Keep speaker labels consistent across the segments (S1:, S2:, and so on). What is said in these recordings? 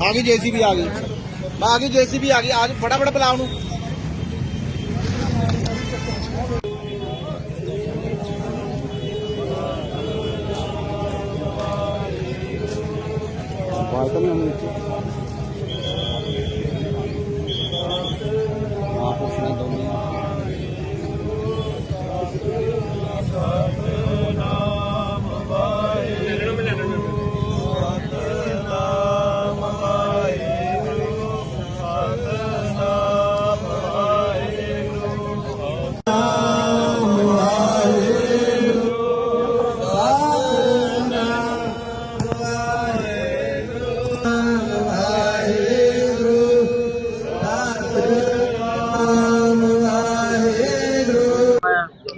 S1: ਆ ਗਈ ਜੇਸੀਬੀ, ਆ ਗਈ। ਆ ਗਈ ਜੇਸੀਬੀ, ਆ ਗਈ। ਆ ਬੜਾ ਬੜਾ ਬੁਲਾਉ ਨੂੰ ਬਾਲਕਨ ਨੂੰ ਨੀਚੇ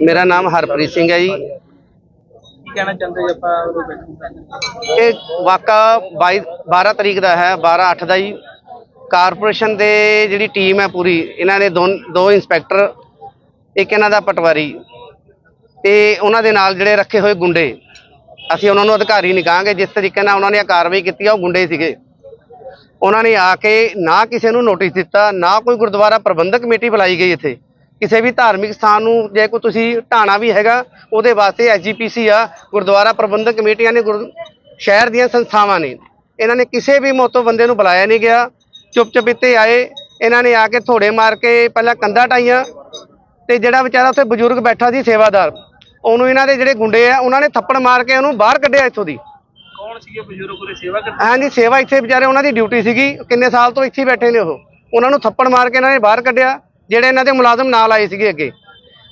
S2: ਮੇਰਾ ਨਾਮ ਹਰਪ੍ਰੀਤ ਸਿੰਘ ਹੈ ਜੀ।
S3: ਕੀ ਕਹਿਣਾ ਚਾਹੁੰਦੇ ਜੀ ਆਪਾਂ ਉਹ ਬੈਠੇ
S2: ਇਹ ਵਾਕਾ 22 12 ਤਰੀਕ ਦਾ ਹੈ 12 8 ਦਾ ਜੀ। ਕਾਰਪੋਰੇਸ਼ਨ ਦੇ ਜਿਹੜੀ ਟੀਮ ਹੈ ਪੂਰੀ ਇਹਨਾਂ ਨੇ ਦੋ ਦੋ ਇੰਸਪੈਕਟਰ ਇੱਕ ਇਹਨਾਂ ਦਾ ਪਟਵਾਰੀ ਤੇ ਉਹਨਾਂ ਦੇ ਨਾਲ ਜਿਹੜੇ ਰੱਖੇ ਹੋਏ ਗੁੰਡੇ। ਅਸੀਂ ਉਹਨਾਂ ਨੂੰ ਅਧਿਕਾਰੀ ਨਹੀਂ ਕਹਾਂਗੇ ਜਿਸ ਤਰੀਕੇ ਨਾਲ ਉਹਨਾਂ ਨੇ ਇਹ ਕਾਰਵਾਈ ਕੀਤੀ ਆ ਉਹ ਗੁੰਡੇ ਸੀਗੇ। ਉਹਨਾਂ ਨੇ ਆ ਕੇ ਨਾ ਕਿਸੇ ਨੂੰ ਨੋਟਿਸ ਦਿੱਤਾ ਨਾ ਕੋਈ ਗੁਰਦੁਆਰਾ ਪ੍ਰਬੰਧਕ ਕਮੇਟੀ ਬੁਲਾਈ ਗਈ ਇੱਥੇ। ਕਿਸੇ ਵੀ ਧਾਰਮਿਕ ਸਥਾਨ ਨੂੰ ਜੇ ਕੋਈ ਤੁਸੀਂ ਢਾਣਾ ਵੀ ਹੈਗਾ ਉਹਦੇ ਵਾਸਤੇ ਐਸਜੀਪੀਸੀ ਆ ਗੁਰਦੁਆਰਾ ਪ੍ਰਬੰਧਕ ਕਮੇਟੀਆਂ ਨੇ ਗੁਰ- ਸ਼ਹਿਰ ਦੀਆਂ ਸੰਸਥਾਵਾਂ ਨੇ। ਇਹਨਾਂ ਨੇ ਕਿਸੇ ਵੀ ਮੋਤੋ ਬੰਦੇ ਨੂੰ ਬੁਲਾਇਆ ਨਹੀਂ ਗਿਆ। ਚੁੱਪ ਚੁਪੀਤੇ ਆਏ। ਇਹਨਾਂ ਨੇ ਆ ਕੇ ਥੋੜੇ ਮਾਰ ਕੇ ਪਹਿਲਾਂ ਕੰਧਾਂ ਢਾਈਆਂ ਤੇ ਜਿਹੜਾ ਵਿਚਾਰਾ ਉੱਥੇ ਬਜ਼ੁਰਗ ਬੈਠਾ ਸੀ ਸੇਵਾਦਾਰ ਉਹਨੂੰ ਇਹਨਾਂ ਦੇ ਜਿਹੜੇ ਗੁੰਡੇ ਆ ਉਹਨਾਂ ਨੇ ਥੱਪੜ ਮਾਰ ਕੇ ਉਹਨੂੰ ਬਾਹਰ ਕੱਢਿਆ ਇੱਥੋਂ ਦੀ।
S3: ਕੌਣ ਸੀਗੇ ਬਜ਼ੁਰਗ ਉਰੇ ਸੇਵਾ ਕਰਦੇ?
S2: ਹਾਂਜੀ ਸੇਵਾ ਇੱਥੇ ਵਿਚਾਰੇ ਉਹਨਾਂ ਦੀ ਡਿਊਟੀ ਸੀਗੀ। ਕਿੰਨੇ ਸਾਲ ਤੋਂ ਇੱਥੇ ਬੈਠੇ ਨੇ ਉਹ। ਉਹਨਾਂ ਨੂੰ ਥੱਪੜ ਮਾਰ ਕੇ ਇਹਨਾਂ ਨੇ ਬਾਹਰ ਕੱਢਿਆ। ਜਿਹੜੇ ਇਹਨਾਂ ਦੇ ਮੁਲਾਜ਼ਮ ਨਾਲ ਆਏ ਸੀਗੇ ਅੱਗੇ।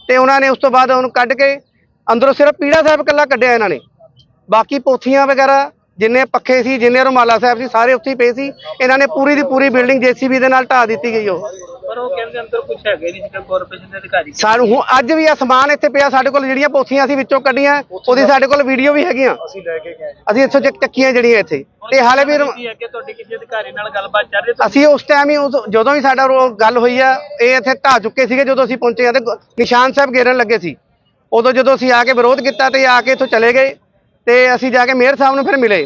S2: ਤੇ ਉਹਨਾਂ ਨੇ ਉਸ ਤੋਂ ਬਾਅਦ ਉਹਨੂੰ ਕੱਢ ਕੇ ਅੰਦਰੋਂ ਸਿਰਫ ਪੀੜਾ ਸਾਹਿਬ ਇਕੱਲਾ ਕੱਢਿਆ ਇਹਨਾਂ ਨੇ। ਬਾਕੀ ਪੋਥੀਆਂ ਵਗੈਰਾ ਜਿੰਨੇ ਪੱਖੇ ਸੀ, ਜਿੰਨੇ ਰੁਮਾਲਾ ਸਾਹਿਬ ਸੀ, ਸਾਰੇ ਉੱਥੇ ਹੀ ਪਏ ਸੀ। ਇਹਨਾਂ ਨੇ ਪੂਰੀ ਦੀ ਪੂਰੀ ਬਿਲਡਿੰਗ ਜੇਸੀਬੀ ਦੇ ਨਾਲ ਢਾਹ ਦਿੱਤੀ ਗਈ ਉਹ।
S3: ਪਰ ਉਹ ਕਹਿੰਦੇ ਅੰਦਰ ਕੁਝ ਹੈਗੇ ਨਹੀਂ ਸੀਗਾ ਕਾਰਪੋਰੇਸ਼ਨ ਦੇ ਅਧਿਕਾਰੀ।
S2: ਸਾਨੂੰ ਹੁਣ ਅੱਜ ਵੀ ਆ ਸਮਾਨ ਇੱਥੇ ਪਿਆ ਸਾਡੇ ਕੋਲ ਜਿਹੜੀਆਂ ਪੋਥੀਆਂ ਸੀ ਵਿੱਚੋਂ ਕੱਢੀਆਂ ਉਹਦੀ ਸਾਡੇ ਕੋਲ ਵੀਡੀਓ ਵੀ ਹੈਗੀਆਂ।
S3: ਅਸੀਂ ਲੈ ਕੇ ਗਏ।
S2: ਅਸੀਂ ਇੱਥੋਂ ਚੱਕ- ਚੱਕੀਆਂ ਜਿਹੜੀਆਂ ਇੱਥੇ। ਤੇ ਹਾਲੇ ਵੀ ਰੁ-
S3: ਕੀ ਹੈ ਕਿ ਤੁਹਾਡੀ ਕਿਸੇ ਅਧਿਕਾਰੀ ਨਾਲ ਗੱਲਬਾਤ ਚੱਲ ਰਹੀ ਹੈ
S2: ਅਸੀਂ ਉਸ ਟਾਈਮ ਹੀ ਉਦੋਂ- ਜਦੋਂ ਵੀ ਸਾਡਾ ਉਹ ਗੱਲ ਹੋਈ ਆ ਇਹ ਇੱਥੇ ਢਾਹ ਚੁੱਕੇ ਸੀਗੇ ਜਦੋਂ ਅਸੀਂ ਪਹੁੰਚੇ ਆ ਤੇ ਗ- ਨਿਸ਼ਾਨ ਸਾਹਿਬ ਘੇਰਨ ਲੱਗੇ ਸੀ। ਉਦੋਂ ਜਦੋਂ ਅਸੀਂ ਆ ਕੇ ਵਿਰੋਧ ਕੀਤਾ ਤੇ ਇਹ ਆ ਕੇ ਇੱਥੋਂ ਚਲੇ ਗਏ ਤੇ ਅਸੀਂ ਜਾ ਕੇ ਮੇਅਰ ਸਾਹਿਬ ਨੂੰ ਫਿਰ ਮਿਲੇ।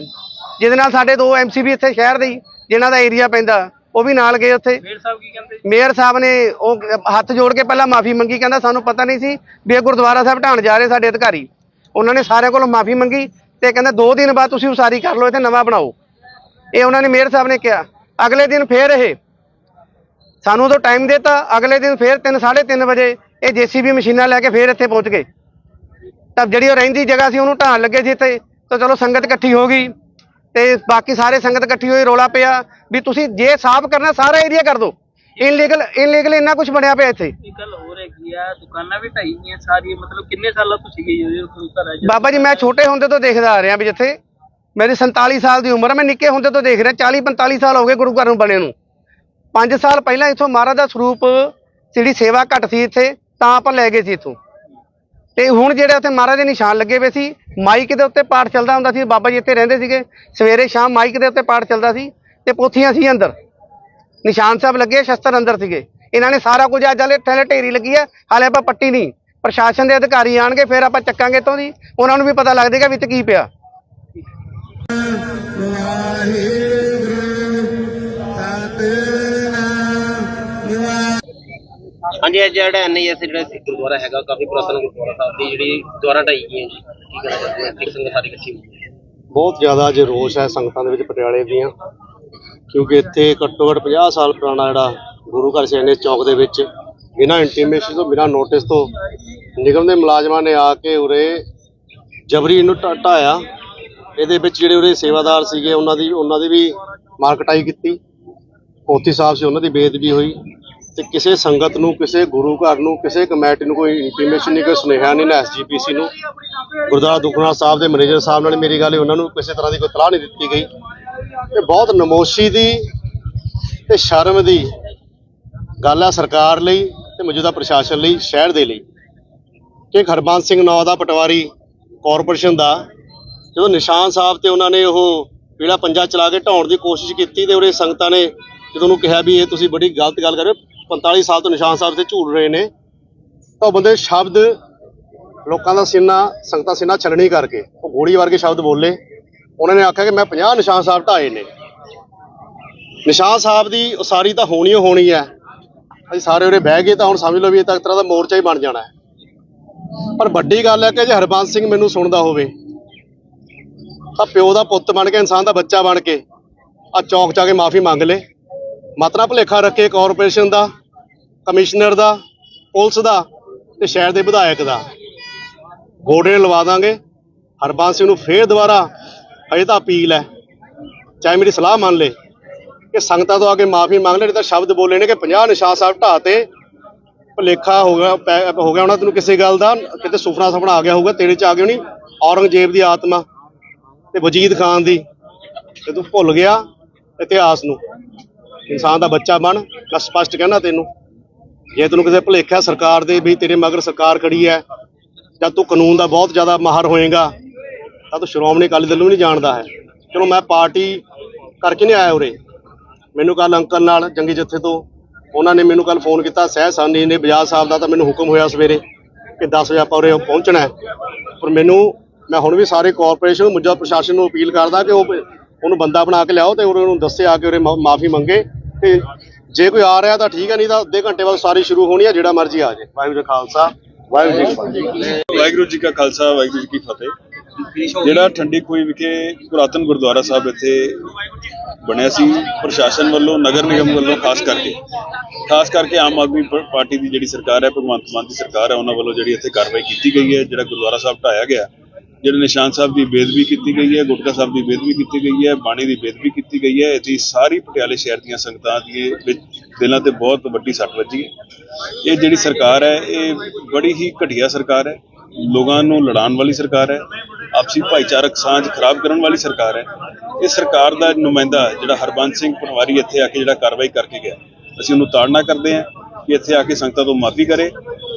S2: ਜਿਹਦੇ ਨਾਲ ਸਾਡੇ ਦੋ ਐਮਸੀਬੀ ਇੱਥੇ ਸ਼ਹਿਰ ਦੇ ਹੀ, ਜਿਨ੍ਹਾਂ ਦਾ ਏਰੀਆ ਪੈਂਦਾ। ਉਹ ਵੀ ਨਾਲ ਗਏ ਉੱਥੇ।
S3: ਮੇਰ ਸਾਹਿਬ ਕੀ ਕਹਿੰਦੇ?
S2: ਮੇਅਰ ਸਾਹਿਬ ਨੇ ਉਹ ਹੱਥ ਜੋੜ ਕੇ ਪਹਿਲਾਂ ਮਾਫੀ ਮੰਗੀ ਕਹਿੰਦਾ ਸਾਨੂੰ ਪਤਾ ਨਹੀਂ ਸੀ ਵੀ ਇਹ ਗੁਰਦੁਆਰਾ ਸਾਹਿਬ ਢਾਣ ਜਾ ਰਹੇ ਸਾਡੇ ਅਧਿਕਾਰੀ। ਉਹਨਾਂ ਨੇ ਸਾਰਿਆਂ ਕੋਲੋਂ ਮਾਫੀ ਮੰਗੀ ਤੇ ਕਹਿੰਦਾ ਦੋ ਦਿਨ ਬਾਅਦ ਤੁਸੀਂ ਉਸਾਰੀ ਕਰ ਲਓ ਇੱਥੇ ਨਵਾਂ ਬਣਾਓ। ਇਹ ਉਹਨਾਂ ਨੇ ਮੇਅਰ ਸਾਹਿਬ ਨੇ ਕਿਹਾ। ਅਗਲੇ ਦਿਨ ਫੇਰ ਇਹ ਸਾਨੂੰ ਉਦੋਂ ਟਾਈਮ ਦਿੱਤਾ ਅਗਲੇ ਦਿਨ ਫੇਰ 3 3:30 ਵਜੇ ਇਹ ਜੀਸੀਬੀ ਮਸ਼ੀਨਾਂ ਲੈ ਕੇ ਫੇਰ ਇੱਥੇ ਪਹੁੰਚ ਗਏ। ਤਾਂ ਜਿਹੜੀ ਉਹ ਰਹਿੰਦੀ ਜਗ੍ਹਾ ਸੀ ਉਹਨੂੰ ਢਾਣ ਲੱਗੇ ਸੀ ਇੱਥੇ। ਤਾਂ ਚਲੋ ਸੰਗਤ ਇਕੱਠੀ ਹੋ ਗਈ। ਤੇ ਬਾਕੀ ਸਾਰੇ ਸੰਗਤ ਇਕੱਠੀ ਹੋਈ ਰੋਲਾ ਪਿਆ ਵੀ ਤੁਸੀਂ ਜੇ ਸਾਫ਼ ਕਰਨਾ ਸਾਰਾ ਏਰੀਆ ਕਰ ਦਿਓ। ਇਨਲੀਗਲ ਇਨਲੀਗਲ ਇੰਨਾ ਕੁਝ ਬਣਿਆ ਪਿਆ ਇੱਥੇ।
S3: ਇਹ ਗੱਲ ਹੋ ਰਹੀ ਆ ਦੁਕਾਨਾਂ ਵੀ ਢਾਈ ਗਈਆਂ ਸਾਰੀ ਮਤਲਬ ਕਿੰਨੇ ਸਾਲਾਂ ਤੋਂ ਸੀਗੇ ਜੀ ਉਹ ਗੁਰੂ ਘਰ ਆ ਜੀ
S2: ਬਾਬਾ ਜੀ ਮੈਂ ਛੋਟੇ ਹੁੰਦੇ ਤੋਂ ਦੇਖਦਾ ਆ ਰਿਹਾ ਵੀ ਜਿੱਥੇ ਮੇਰੀ 47 ਸਾਲ ਦੀ ਉਮਰ ਹੈ ਮੈਂ ਨਿੱਕੇ ਹੁੰਦੇ ਤੋਂ ਦੇਖ ਰਿਹਾ 40 45 ਸਾਲ ਹੋ ਗਏ ਗੁਰੂ ਘਰ ਨੂੰ ਬਣੇ ਨੂੰ। 5 ਸਾਲ ਪਹਿਲਾਂ ਇੱਥੋਂ ਮਹਾਰਾਜ ਦਾ ਸਰੂਪ ਜਿਹੜੀ ਸੇਵਾ ਘੱਟ ਸੀ ਇੱਥੇ ਤਾਂ ਆਪਾਂ ਲੈ ਗਏ ਸੀ ਇੱਥੋਂ। ਤੇ ਹੁਣ ਜਿਹੜੇ ਉੱਥੇ ਮਹਾਰਾਜ ਦੇ ਨਿਸ਼ਾਨ ਲੱਗੇ ਹੋਏ ਸੀ, ਮਾਈਕ ਦੇ ਉੱਤੇ ਪਾਠ ਚੱਲਦਾ ਹੁੰਦਾ ਸੀ, ਬਾਬਾ ਜੀ ਇੱਥੇ ਰਹਿੰਦੇ ਸੀਗੇ, ਸਵੇਰੇ ਸ਼ਾਮ ਮਾਈਕ ਦੇ ਉੱਤੇ ਪਾਠ ਚੱਲਦਾ ਸੀ ਤੇ ਪੋਥੀਆਂ ਸੀ ਅੰਦਰ। ਨਿਸ਼ਾਨ ਸਾਹਿਬ ਲੱਗੇ, ਸ਼ਸਤਰ ਅੰਦਰ ਸੀਗੇ। ਇਹਨਾਂ ਨੇ ਸਾਰਾ ਕੁਝ ਅੱਜ ਹਲੇ ਥੱਲੇ ਢੇਰੀ ਲੱਗੀ ਹੈ, ਹਾਲੇ ਆਪਾਂ ਪੱਟੀ ਨਹੀਂ। ਪ੍ਰਸ਼ਾਸਨ ਦੇ ਅਧਿਕਾਰੀ ਆਣਗੇ, ਫਿਰ ਆਪਾਂ ਚੱਕਾਂਗੇ ਤੋਂ ਦੀ। ਉਹਨਾਂ ਨੂੰ ਵੀ ਪਤਾ ਲੱਗ ਜਾਏਗਾ ਵਿੱਚ ਕੀ ਪਿਆ।
S4: ਹਾਂਜੀ, ਇਹ ਜਿਹੜਾ ਐਨਆਈਐਸ ਜਿਹੜਾ ਗੁਰਦੁਆਰਾ ਹੈਗਾ ਕਾਫੀ ਪੁਰਾਤਨ ਗੁਰਦੁਆਰਾ ਸਾਹਿਬ ਦੀ ਜਿਹੜੀ ਦੁਆਰਾ ਢਾਈ ਗਈਆਂ ਜੀ। ਕੀ ਕਹਿਣਾ ਚਾਹੁੰਦੇ ਆ ਸੰਗਤ ਸਾਰੀ ਇਕੱਠੀ ਹੋਈ ਹੈ।
S5: ਬਹੁਤ ਜ਼ਿਆਦਾ ਅੱਜ ਰੋਸ਼ ਹੈ ਸੰਗਤਾਂ ਦੇ ਵਿੱਚ ਪਟਿਆਲੇ ਦੀਆਂ, ਕਿਉਂਕਿ ਇੱਥੇ ਘੱਟੋ ਘੱਟ 50 ਸਾਲ ਪੁਰਾਣਾ ਜਿਹੜਾ ਗੁਰੂ ਘਰ ਸੈਨੇ ਚੌਕ ਦੇ ਵਿੱਚ। ਬਿਨਾਂ ਇੰਟੀਮੇਸ਼ਨ ਤੋਂ, ਬਿਨਾਂ ਨੋਟਿਸ ਤੋਂ ਨਿਗਮ ਦੇ ਮੁਲਾਜ਼ਮਾਂ ਨੇ ਆ ਕੇ ਉਰੇ ਜਬਰੀ ਇਹਨੂੰ ਢਾ- ਢਾਇਆ। ਇਹਦੇ ਵਿੱਚ ਜਿਹੜੇ ਉਰੇ ਸੇਵਾਦਾਰ ਸੀਗੇ, ਉਹਨਾਂ ਦੀ ਉਹਨਾਂ ਦੀ ਵੀ ਮਾਰਕਟਾਈ ਕੀਤੀ। ਪੋਥੀ ਸਾਹਿਬ ਸੀ, ਉਹਨਾਂ ਦੀ ਬੇਅਦਬੀ ਹੋਈ। ਤੇ ਕਿਸੇ ਸੰਗਤ ਨੂੰ, ਕਿਸੇ ਗੁਰੂ ਘਰ ਨੂੰ, ਕਿਸੇ ਕਮੇਟੀ ਨੂੰ ਕੋਈ ਇੰਟੀਮੇਸ਼ਨ ਨਹੀਂ, ਕੋਈ ਸੁਨੇਹਾ ਨਹੀਂ ਨਾ ਐਸਜੀਪੀਸੀ ਨੂੰ। ਗੁਰਦੁਆਰਾ ਦੁਖਨਾ ਸਾਹਿਬ ਦੇ ਮੈਨੇਜਰ ਸਾਹਿਬ ਨਾਲ ਮੇਰੀ ਗੱਲ ਉਹਨਾਂ ਨੂੰ ਕਿਸੇ ਤਰ੍ਹਾਂ ਦੀ ਕੋਈ ਤਲਾਹ ਨਹੀਂ ਦਿੱਤੀ ਗਈ। ਇਹ ਬਹੁਤ ਨਮੋਸ਼ੀ ਦੀ ਤੇ ਸ਼ਰਮ ਦੀ ਗੱਲ ਆ ਸਰਕਾਰ ਲਈ ਤੇ ਮੌਜੂਦਾ ਪ੍ਰਸ਼ਾਸਨ ਲਈ, ਸ਼ਹਿਰ ਦੇ ਲਈ। ਕਿ ਹਰਬੰਸ ਸਿੰਘ ਨੌ ਦਾ ਪਟਵਾਰੀ ਕਾਰਪੋਰੇਸ਼ਨ ਦਾ, ਜਦੋਂ ਨਿਸ਼ਾਨ ਸਾਹਿਬ ਤੇ ਉਹਨਾਂ ਨੇ ਉਹ ਪੀਲਾ ਪੰਜਾ ਚਲਾ ਕੇ ਢਾਉਣ ਦੀ ਕੋਸ਼ਿਸ਼ ਕੀਤੀ ਤੇ ਉਹਦੇ ਸੰਗਤਾਂ ਨੇ ਜਦੋਂ ਉਹਨੂੰ ਕਿਹਾ ਵੀ ਇਹ ਤੁਸੀਂ ਬੜੀ ਗਲਤ ਗੱਲ ਕਰ ਰਹੇ ਹੋ 45 ਸਾਲ ਤੋਂ ਨਿਸ਼ਾਨ ਸਾਹਿਬ ਤੇ ਝੂਲ ਰਹੇ ਨੇ। ਤਾਂ ਉਹ ਬੰਦੇ ਸ਼ਬਦ, ਲੋਕਾਂ ਦਾ ਸੀਨਾ, ਸੰਗਤਾਂ ਸੀਨਾ ਛਲਣੀ ਕਰਕੇ, ਉਹ ਗੋਲੀ ਵਰਗੇ ਸ਼ਬਦ ਬੋਲੇ। ਉਹਨਾਂ ਨੇ ਆਖਿਆ ਕਿ ਮੈਂ 50 ਨਿਸ਼ਾਨ ਸਾਹਿਬ ਢਾਏ ਨੇ। ਨਿਸ਼ਾਨ ਸਾਹਿਬ ਦੀ ਉਸਾਰੀ ਤਾਂ ਹੋਣੀ ਹੋਣੀ ਹੈ ਅਸੀਂ ਸਾਰੇ ਉਰੇ ਬਹਿ ਗਏ ਤਾਂ ਹੁਣ ਸਮਝ ਲਓ ਵੀ ਇਹ ਤਾਂ ਇੱਕ ਤਰ੍ਹਾਂ ਦਾ ਮੋਰਚਾ ਹੀ ਬਣ ਜਾਣਾ ਹੈ ਪਰ ਵੱਡੀ ਗੱਲ ਹੈ ਕਿ ਜੇ ਹਰਬੰਸ ਸਿੰਘ ਮੈਨੂੰ ਸੁਣਦਾ ਹੋਵੇ, ਤਾਂ ਪਿਓ ਦਾ ਪੁੱਤ ਬਣ ਕੇ, ਇਨਸਾਨ ਦਾ ਬੱਚਾ ਬਣ ਕੇ ਆ ਚੌਕ ਚਾ ਕੇ ਮਾਫੀ ਮੰਗ ਲੇ। ਮਾਤਰਾ ਭੁਲੇਖਾ ਰੱਖੇ ਕਾਰਪੋਰੇਸ਼ਨ ਦਾ ਕਮਿਸ਼ਨਰ ਦਾ, ਪੁਲਿਸ ਦਾ ਤੇ ਸ਼ਹਿਰ ਦੇ ਵਿਧਾਇਕ ਦਾ। ਗੋਡੇ ਲਵਾ ਦਾਂਗੇ। ਹਰਬੰਸ ਸਿੰਘ ਨੂੰ ਫੇਰ ਦੁਬਾਰਾ ਅਜੇ ਤਾਂ ਅਪੀਲ ਹੈ। ਚਾਹੇ ਮੇਰੀ ਸਲਾਹ ਮੰਨ ਲੇ ਕਿ ਸੰਗਤਾਂ ਤੋਂ ਆ ਕੇ ਮਾਫੀ ਮੰਗ ਲੈ, ਨਹੀਂ ਤਾਂ ਸ਼ਬਦ ਬੋਲੇ ਨੇ ਕਿ 50 ਨਿਸ਼ਾਨ ਸਾਹਿਬ ਢਾਹ ਤੇ ਭੁਲੇਖਾ ਹੋ ਗਿਆ, ਪੈ- ਹੋ ਗਿਆ ਉਹਨਾਂ ਤੈਨੂੰ ਕਿਸੇ ਗੱਲ ਦਾ, ਕਿਤੇ ਸੁਪਨਾ ਸੁਪਨਾ ਆ ਗਿਆ ਹੋਊਗਾ, ਤੇਰੇ ਚ ਆ ਗਿਆ ਹੋਣੀ, ਔਰੰਗਜ਼ੇਬ ਦੀ ਆਤਮਾ ਤੇ ਵਜੀਦ ਖਾਨ ਦੀ, ਤੇ ਤੂੰ ਭੁੱਲ ਗਿਆ ਇਤਿਹਾਸ ਨੂੰ। ਇਨਸਾਨ ਦਾ ਬੱਚਾ ਬਣ, ਮੈਂ ਸਪਸ਼ਟ ਕਹਿਣਾ ਤੈਨੂੰ। ਜੇ ਤੈਨੂੰ ਕਿਸੇ ਭੁਲੇਖਾ ਸਰਕਾਰ ਦੇ ਵੀ ਤੇਰੇ ਮਗਰ ਸਰਕਾਰ ਖੜੀ ਹੈ, ਜਾਂ ਤੂੰ ਕਾਨੂੰਨ ਦਾ ਬਹੁਤ ਜ਼ਿਆਦਾ ਮਾਹਰ ਹੋਏਗਾ, ਤਾਂ ਤੂੰ ਸ਼੍ਰੋਮਣੀ ਅਕਾਲੀ ਦਲ ਨੂੰ ਵੀ ਨਹੀਂ ਜਾਣਦਾ ਹੈ। ਚਲੋ ਮੈਂ ਪਾਰਟੀ ਕਰਕੇ ਨਹੀਂ ਆਇਆ ਉਰੇ। ਮੈਨੂੰ ਕੱਲ ਅੰਕਲ ਨਾਲ ਜੰਗੀ ਜੱਥੇ ਤੋਂ ਉਹਨਾਂ ਨੇ ਮੈਨੂੰ ਕੱਲ ਫੋਨ ਕੀਤਾ, ਸਹਿ ਸਾਨੀ ਨੇ ਬਜਾਜ ਸਾਹਿਬ ਦਾ ਤਾਂ ਮੈਨੂੰ ਹੁਕਮ ਹੋਇਆ ਸਵੇਰੇ ਕਿ 10 ਵਜੇ ਆਪਾਂ ਉਰੇ ਪਹੁੰਚਣਾ ਪਰ ਮੈਨੂੰ, ਮੈਂ ਹੁਣ ਵੀ ਸਾਰੇ ਕਾਰਪੋਰੇਸ਼ਨ ਮੁੱਜਾ ਪ੍ਰਸ਼ਾਸਨ ਨੂੰ ਅਪੀਲ ਕਰਦਾ ਕਿ ਉਹ ਉਹਨੂੰ ਬੰਦਾ ਬਣਾ ਕੇ ਲਿਆਓ ਤੇ ਉਹਨੂੰ ਦੱਸੇ ਆ ਕੇ ਉਰੇ ਮਾਫੀ ਮੰਗੇ। ਤੇ ਜੇ ਕੋਈ ਆ ਰਿਹਾ ਤਾਂ ਠੀਕ ਹੈ, ਨਹੀਂ ਤਾਂ ਅੱਧੇ ਘੰਟੇ ਬਾਅਦ ਸਾਰੀ ਸ਼ੁਰੂ ਹੋਣੀ ਹੈ, ਜਿਹੜਾ ਮਰਜ਼ੀ ਆ ਜਾਏ। ਵਾਹਿਗੁਰੂ ਜੀ ਖਾਲਸਾ, ਵਾਹਿਗੁਰੂ ਜੀ ਕੀ ਫਤਿਹ।
S6: ਵਾਹਿਗੁਰੂ ਜੀ ਕਾ ਖਾਲਸਾ, ਵਾਹਿਗੁਰੂ ਜੀ ਕੀ ਫਤਿਹ। ਜਿਹੜਾ ਠੰਡੀ ਖੂਹੀ ਵਿਖੇ ਪੁਰਾਤਨ ਗੁਰਦੁਆਰਾ ਸਾਹਿਬ ਇੱਥੇ ਬਣਿਆ ਸੀ, ਪ੍ਰਸ਼ਾਸਨ ਵੱਲੋਂ, ਨਗਰ ਨਿਗਮ ਵੱਲੋਂ ਖਾਸ ਕਰਕੇ ਖਾਸ ਕਰਕੇ ਆਮ ਆਦਮੀ ਪਾਰਟੀ ਦੀ ਜਿਹੜੀ ਸਰਕਾਰ ਹੈ, ਭਗਵੰਤ ਮਾਨ ਦੀ ਸਰਕਾਰ ਹੈ, ਉਹਨਾਂ ਵੱਲੋਂ ਜਿਹੜੀ ਇੱਥੇ ਕਾਰਵਾਈ ਕੀਤੀ ਗਈ ਹੈ, ਜਿਹੜਾ ਗੁਰਦੁਆਰਾ ਸਾਹਿਬ ਢਾਇਆ ਗਿਆ। ਜਿਹੜੇ ਨਿਸ਼ਾਨ ਸਾਹਿਬ ਦੀ ਬੇਦਬੀ ਕੀਤੀ ਗਈ ਹੈ, ਗੁਟਕਾ ਸਾਹਿਬ ਦੀ ਬੇਦਬੀ ਕੀਤੀ ਗਈ ਹੈ, ਬਾਣੀ ਦੀ ਬੇਦਬੀ ਕੀਤੀ ਗਈ ਹੈ, ਇਹਦੀ ਸਾਰੀ ਪਟਿਆਲੇ ਸ਼ਹਿਰ ਦੀਆਂ ਸੰਗਤਾਂ ਦੀ ਵਿੱਚ ਦਿਲਾਂ ਤੇ ਬਹੁਤ ਵੱਡੀ ਸੱਟ ਵੱਜੀ ਹੈ। ਇਹ ਜਿਹੜੀ ਸਰਕਾਰ ਹੈ, ਇਹ ਬੜੀ ਹੀ ਘਟੀਆ ਸਰਕਾਰ ਹੈ। ਲੋਕਾਂ ਨੂੰ ਲੜਾਉਣ ਵਾਲੀ ਸਰਕਾਰ ਹੈ, ਆਪਸੀ ਭਾਈਚਾਰਕ ਸਾਂਝ ਖਰਾਬ ਕਰਨ ਵਾਲੀ ਸਰਕਾਰ ਹੈ। ਇਹ ਸਰਕਾਰ ਦਾ ਨੁਮਾਇੰਦਾ ਜਿਹੜਾ ਹਰਬੰਸ ਸਿੰਘ ਪਟਵਾਰੀ ਇੱਥੇ ਆ ਕੇ ਜਿਹੜਾ ਕਾਰਵਾਈ ਕਰਕੇ ਗਿਆ। ਅਸੀਂ ਉਹਨੂੰ ਤਾੜਨਾ ਕਰਦੇ ਹਾਂ ਕਿ ਇੱਥੇ ਆ ਕੇ ਸੰਗਤਾਂ ਤੋਂ ਮਾਫੀ ਕਰੇ।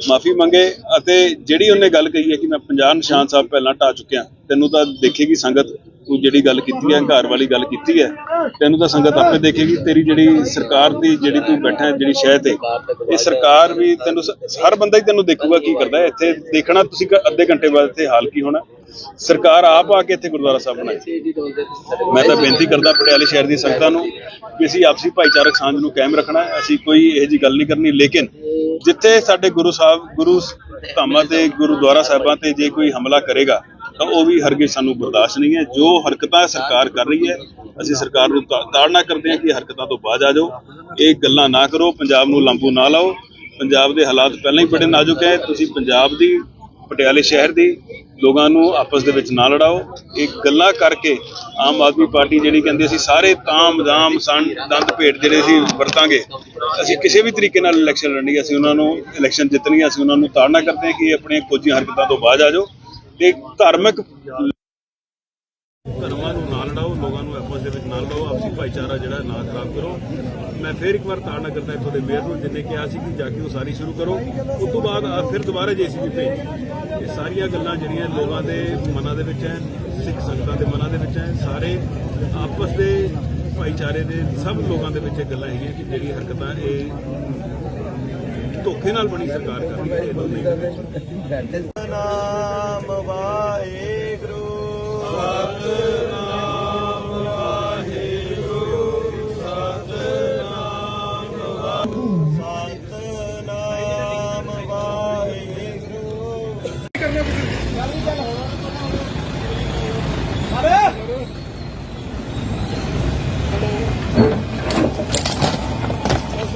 S6: ਮਾਫੀ ਮੰਗੇ ਅਤੇ ਜਿਹੜੀ ਉਹਨੇ ਗੱਲ ਕਹੀ ਹੈ ਕਿ ਮੈਂ 50 ਨਿਸ਼ਾਨ ਸਾਹਿਬ ਪਹਿਲਾਂ ਢਾ ਚੁੱਕਿਆ, ਤੈਨੂੰ ਤਾਂ ਦੇਖੇਗੀ ਸੰਗਤ, ਤੂੰ ਜਿਹੜੀ ਗੱਲ ਕੀਤੀ ਹੈ, ਘਰ ਵਾਲੀ ਗੱਲ ਕੀਤੀ ਹੈ, ਤੈਨੂੰ ਤਾਂ ਸੰਗਤ ਆਪੇ ਦੇਖੇਗੀ, ਤੇਰੀ ਜਿਹੜੀ ਸਰਕਾਰ ਦੀ ਜਿਹੜੀ ਤੂੰ ਬੈਠਾ ਜਿਹੜੀ ਸ਼ਹਿ ਤੇ, ਇਹ ਸਰਕਾਰ ਵੀ ਤੈਨੂੰ ਹਰ ਬੰਦਾ ਹੀ ਤੈਨੂੰ ਦੇਖੂਗਾ ਕੀ ਕਰਦਾ ਇੱਥੇ ਦੇਖਣਾ ਤੁਸੀਂ ਅੱਧੇ ਘੰਟੇ ਬਾਅਦ ਇੱਥੇ ਹਾਲ ਕੀ ਹੋਣਾ। ਸਰਕਾਰ ਆਪ ਆ ਕੇ ਇੱਥੇ ਗੁਰਦੁਆਰਾ ਸਾਹਿਬ ਬਣਾਈ। ਮੈਂ ਤਾਂ ਬੇਨਤੀ ਕਰਦਾ ਪਟਿਆਲੇ ਸ਼ਹਿਰ ਦੀ ਸੰਗਤਾਂ ਨੂੰ ਕਿ ਅਸੀਂ ਆਪਸੀ ਭਾਈਚਾਰਕ ਸਾਂਝ ਨੂੰ ਕਾਇਮ ਰੱਖਣਾ ਅਸੀਂ ਕੋਈ ਇਹੋ ਜੀ ਗੱਲ ਨਹੀਂ ਕਰਨੀ, ਲੇਕਿਨ ਜਿੱਥੇ ਸਾਡੇ ਗੁਰੂ ਸਾਹਿਬ, ਗੁਰੂ ਧਾਮਾਂ ਤੇ, ਗੁਰਦੁਆਰਾ ਸਾਹਿਬਾਂ ਤੇ ਜੇ ਕੋਈ ਹਮਲਾ ਕਰੇਗਾ, ਤਾਂ ਉਹ ਵੀ ਹਰਗਿਜ਼ ਸਾਨੂੰ ਬਰਦਾਸ਼ਤ ਨਹੀਂ ਹੈ। ਜੋ ਹਰਕਤਾਂ ਸਰਕਾਰ ਕਰ ਰਹੀ ਹੈ, ਅਸੀਂ ਸਰਕਾਰ ਨੂੰ ਤਾ- ਤਾੜਨਾ ਕਰਦੇ ਹਾਂ ਕਿ ਹਰਕਤਾਂ ਤੋਂ ਬਾਜ ਆ ਜਾਓ। ਇਹ ਗੱਲਾਂ ਨਾ ਕਰੋ, ਪੰਜਾਬ ਨੂੰ ਲੰਬੂ ਨਾ ਲਾਓ। ਪੰਜਾਬ ਦੇ ਹਾਲਾਤ ਪਹਿਲਾਂ ਹੀ ਬੜੇ ਨਾਜ਼ੁਕ ਹੈ। ਤੁਸੀਂ ਪੰਜਾਬ ਦੀ ਪਟਿਆਲੇ ਸ਼ਹਿਰ ਦੀ ਲੋਕਾਂ ਨੂੰ ਆਪਸ ਦੇ ਵਿੱਚ ਨਾ ਲੜਾਓ। ਇਹ ਗੱਲਾਂ ਕਰਕੇ ਆਮ ਆਦਮੀ ਪਾਰਟੀ ਜਿਹੜੀ ਕਹਿੰਦੀ ਅਸੀਂ ਸਾਰੇ ਤਾਮ ਦਾਮ ਸੰ ਦੰਦ ਭੇਟ ਜਿਹੜੇ ਅਸੀਂ ਵਰਤਾਂਗੇ, ਅਸੀਂ ਕਿਸੇ ਵੀ ਤਰੀਕੇ ਨਾਲ ਇਲੈਕਸ਼ਨ ਲੜਨੀ ਅਸੀਂ ਉਹਨਾਂ ਨੂੰ ਇਲੈਕਸ਼ਨ ਜਿੱਤਣੀ ਅਸੀਂ ਉਹਨਾਂ ਨੂੰ ਤਾੜਨਾ ਕਰਦੇ ਹਾਂ ਕਿ ਆਪਣੀਆਂ ਕੁਝ ਹਰਕਤਾਂ ਤੋਂ ਬਾਜ ਆ ਜਾਓ। ਤੇ ਧਾਰਮਿਕ ਧਰਮਾਂ ਨੂੰ ਨਾ ਲੜਾਓ ਲੋਕਾਂ ਨੂੰ ਆਪਸ ਦੇ ਵਿੱਚ ਨਾ ਲੜਾਓ ਆਪਸੀ ਭਾਈਚਾਰਾ ਜਿਹੜਾ ਨਾ ਖਰਾਬ ਕਰੋ। ਮੈਂ ਫੇਰ ਇੱਕ ਵਾਰ ਤਾੜਨਾ ਕਰਦਾ ਇੱਥੋਂ ਦੇ ਮੇਅਰ ਨੂੰ ਜਿੰਨੇ ਕਿਹਾ ਸੀ ਕਿ ਜਾ ਕੇ ਉਹ ਸਾਰੀ ਸ਼ੁਰੂ ਕਰੋ। ਉਸ ਤੋਂ ਬਾਅਦ ਫਿਰ ਦੁਬਾਰਾ ਜੇਸੀਬੀ ਭੇਜ ਇਹ ਸਾਰੀਆਂ ਗੱਲਾਂ ਜਿਹੜੀਆਂ ਲੋਕਾਂ ਦੇ ਮਨਾਂ ਦੇ ਵਿੱਚ ਹੈ ਸਿੱਖ ਸੰਗਤਾਂ ਦੇ ਮਨਾਂ ਦੇ ਵਿੱਚ ਹੈ ਸਾਰੇ ਆਪਸ ਦੇ ਭਾਈਚਾਰੇ ਦੇ ਸਭ ਲੋਕਾਂ ਦੇ ਵਿੱਚ ਇਹ ਗੱਲਾਂ ਹੈਗੀਆਂ ਕਿ ਜਿਹੜੀ ਹਰਕਤਾਂ ਇਹ ਧੋਖੇ ਨਾਲ ਬਣੀ ਸਰਕਾਰ ਕਰ ਹੈ, ਇਹ ਨਹੀਂ
S1: ਨਾਮ ਵਾਹਿਗੁਰੂ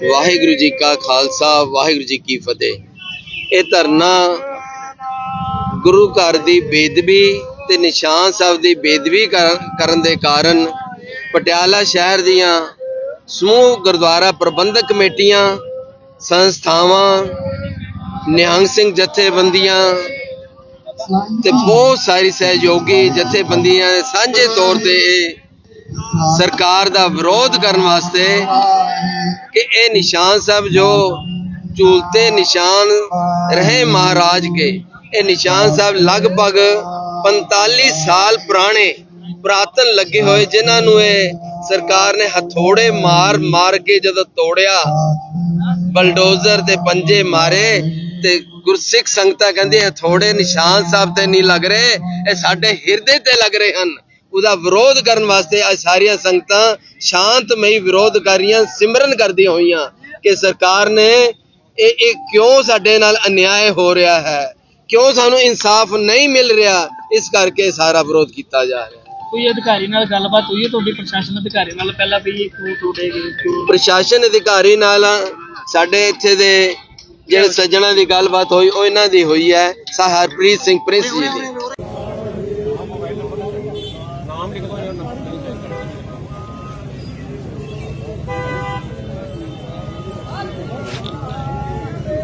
S1: ਵਾਹਿਗੁਰੂ
S7: ਜੀ ਕਾ ਖਾਲਸਾ, ਵਾਹਿਗੁਰੂ ਜੀ ਕੀ ਫਤਿਹ। ਇਹ ਧਰਨਾ ਗੁਰੂ ਘਰ ਦੀ ਬੇਦਬੀ ਤੇ ਨਿਸ਼ਾਨ ਸਾਹਿਬ ਦੀ ਬੇਦਬੀ ਕਰਨ ਦੇ ਕਾਰਨ ਪਟਿਆਲਾ ਸ਼ਹਿਰ ਦੀਆਂ ਸਮੂਹ ਗੁਰਦੁਆਰਾ ਪ੍ਰਬੰਧਕ ਕਮੇਟੀਆਂ, ਸੰਸਥਾਵਾਂ, ਨਿਹੰਗ ਸਿੰਘ ਜਥੇਬੰਦੀਆਂ ਤੇ ਬਹੁਤ ਸਾਰੀ ਸਹਿਯੋਗੀ ਜਥੇਬੰਦੀਆਂ ਸਾਂਝੇ ਤੌਰ ਤੇ ਇਹ ਸਰਕਾਰ ਦਾ ਵਿਰੋਧ ਕਰਨ ਵਾਸਤੇ ਕਿ ਇਹ ਨਿਸ਼ਾਨ ਸਾਹਿਬ ਜੋ ਝੂਲਤੇ ਨਿਸ਼ਾਨ ਰਹੇ ਮਹਾਰਾਜ ਕੇ, ਇਹ ਨਿਸ਼ਾਨ ਸਾਹਿਬ ਲਗਭਗ 45 ਸਾਲ ਪੁਰਾਣੇ, ਪੁਰਾਤਨ ਲੱਗੇ ਹੋਏ, ਜਿਨ੍ਹਾਂ ਨੂੰ ਇਹ ਸਰਕਾਰ ਨੇ ਹਥੋੜੇ ਮਾਰ ਮਾਰ ਕੇ ਜਦੋਂ ਤੋੜਿਆ, ਬਲਡੋਜ਼ਰ ਤੇ ਪੰਜੇ ਮਾਰੇ ਤੇ ਗੁਰਸਿੱਖ ਸੰਗਤਾਂ ਕਹਿੰਦੇ ਹਥੋੜੇ ਨਿਸ਼ਾਨ ਸਾਹਿਬ ਤੇ ਨਹੀਂ ਲੱਗ ਰਹੇ, ਇਹ ਸਾਡੇ ਹਿਰਦੇ ਤੇ ਲੱਗ ਰਹੇ ਹਨ। ਉਹਦਾ ਵਿਰੋਧ ਕਰਨ ਵਾਸਤੇ ਅੱਜ ਸਾਰੀਆਂ ਸੰਗਤਾਂ ਸ਼ਾਂਤਮਈ ਵਿਰੋਧ ਕਰ ਰਹੀਆਂ ਸਿਮਰਨ ਕਰਦੀਆਂ ਹੋਈਆਂ ਕਿ ਸਰਕਾਰ ਨੇ ਇਹ ਇਹ ਕਿਉਂ ਸਾਡੇ ਨਾਲ ਅਨਿਆਏ ਹੋ ਰਿਹਾ ਹੈ? ਕਿਉਂ ਸਾਨੂੰ ਇਨਸਾਫ ਨਹੀਂ ਮਿਲ ਰਿਹਾ? ਇਸ ਕਰਕੇ ਸਾਰਾ ਵਿਰੋਧ ਕੀਤਾ ਜਾ ਰਿਹਾ
S3: ਕੋਈ ਅਧਿਕਾਰੀ ਨਾਲ ਗੱਲਬਾਤ ਹੋਈ ਹੈ? ਤੁਹਾਡੀ ਪ੍ਰਸ਼ਾਸਨ ਅਧਿਕਾਰੀ ਨਾਲ ਪਹਿਲਾਂ ਵੀ ਕਿਉਂ ਕਿਉਂ
S7: ਪ੍ਰਸ਼ਾਸਨ ਅਧਿਕਾਰੀ ਨਾਲ ਸਾਡੇ ਇੱਥੇ ਦੇ ਜਿਹੜੇ ਸੱਜਣਾ ਦੀ ਗੱਲਬਾਤ ਹੋਈ ਉਹ ਇਹਨਾਂ ਦੀ ਹੋਈ ਹੈ ਸਾ ਹਰਪ੍ਰੀਤ ਸਿੰਘ ਪ੍ਰਿੰਸ ਜੀ ਦੀ।